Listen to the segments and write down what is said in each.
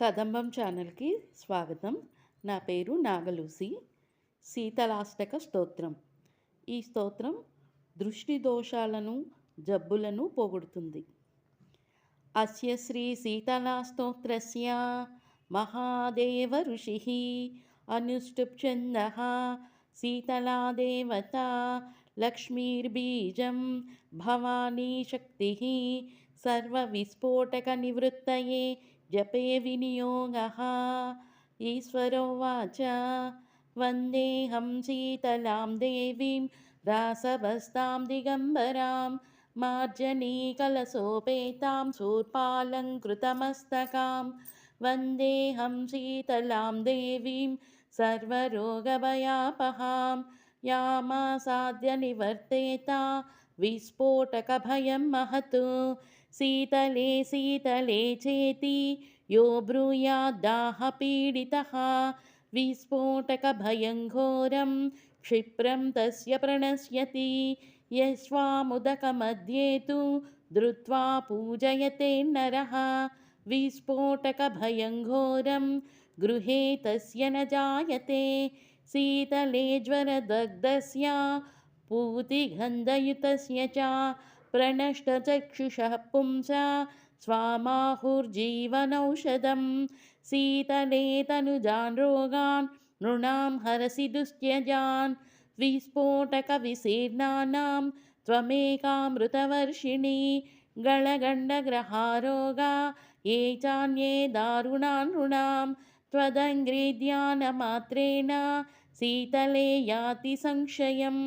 కదంబం ఛానల్కి స్వాగతం. నా పేరు నాగలూసి. శీతలాష్టక స్తోత్రం. ఈ స్తోత్రం దృష్టి దోషాలను జబ్బులను పోగొడుతుంది. అస్య శ్రీ శీతలాస్తోత్రస్య మహాదేవ ఋషి అనుష్ప్ చంద శీతలా దేవత లక్ష్మీర్బీజం భవానీ శక్తి సర్వవిస్ఫోటక నివృత్తయే जपे विनियोगः ईश्वरोवाच वन्देऽहं शीतलां देवीं रासभस्तां दिगम्बरां मार्जनीकलशोपेतां शूर्पालङ्कृतमस्तकां वन्देऽहं शीतलां देवीं सर्वरोगभयापहां यामासाद्यनिवर्तेता विस्फोटकभयं महत् शीतले शीतले चेति यो ब्रूयाद्दाहपीडितः विस्फोटकभयं घोरं क्षिप्रं तस्य प्रणश्यति यस्वामुदकमध्ये तु धृत्वा पूजयते नरः विस्फोटकभयं घोरं गृहे तस्य न जायते शीतले ज्वरदग्धस्य पूतिगन्धयुतस्य च प्रणष्टचक्षुषः पुंसा स्वामाहुर्जीवनौषधं शीतले तनुजान् रोगान् नृणां हरसि दुस्त्यजान् विस्फोटकविशीर्णानां त्वमेकामृतवर्षिणी गळगण्डग्रहारोगा ये चान्ये दारुणां नृणां त्वदङ्ग्रेध्यानमात्रेण शीतले याति संशयम्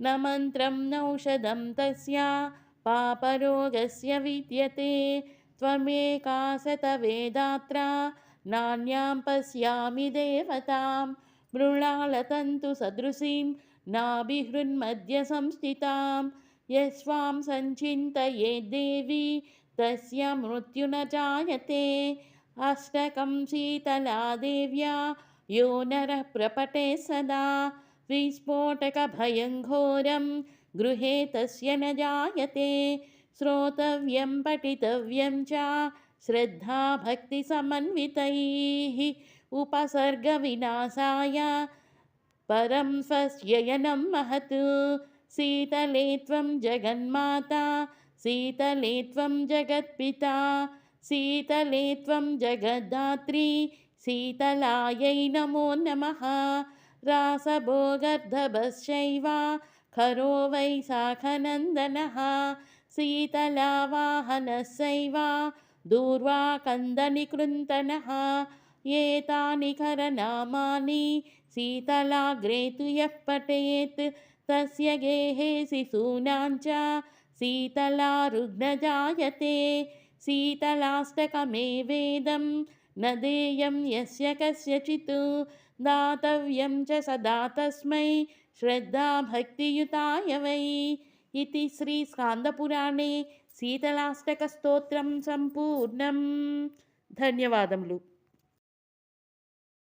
न मन्त्रं नौषधं तस्य पापरोगस्य विद्यते। त्वमेका शतवेदात्र नान्यां पश्यामि देवतां। मृणालतन्तुसदृशीं नाभिहृन्मध्य संस्थितां। यस्वां सञ्चिन्तये देवी तस्य मृत्यु न जायते। अष्टकं शीतला देव्या यो नरः प्रपटे सदा विस्फोटकभयं घोरं गृहे तस्य न जायते श्रोतव्यं पठितव्यं च श्रद्धा भक्तिसमन्वितैः उपसर्गविनाशाय परं स्वस्ययनं महत् शीतले त्वं जगन्माता शीतले त्वं जगत्पिता शीतले त्वं जगद्धात्री शीतलायै नमो नमः रासभोगर्धभश्चैव खरो वैशाखनन्दनः शीतलावाहनस्यैव। दूर्वाकन्दनिकृन्तनः। एतानि करनामानि शीतलाग्रे तु यः पठेत् तस्य गेहे शिशूनां च शीतलारुग्नजायते शीतलाष्टकमेवेदं न देयं यस्य कस्यचित् దాతవ్యం చ సదా తస్మై శ్రద్ధాభక్తియుతాయ వై ఇది శ్రీ స్కాందపురాణే శీతలాష్టకస్తోత్రం సంపూర్ణం. ధన్యవాదములు.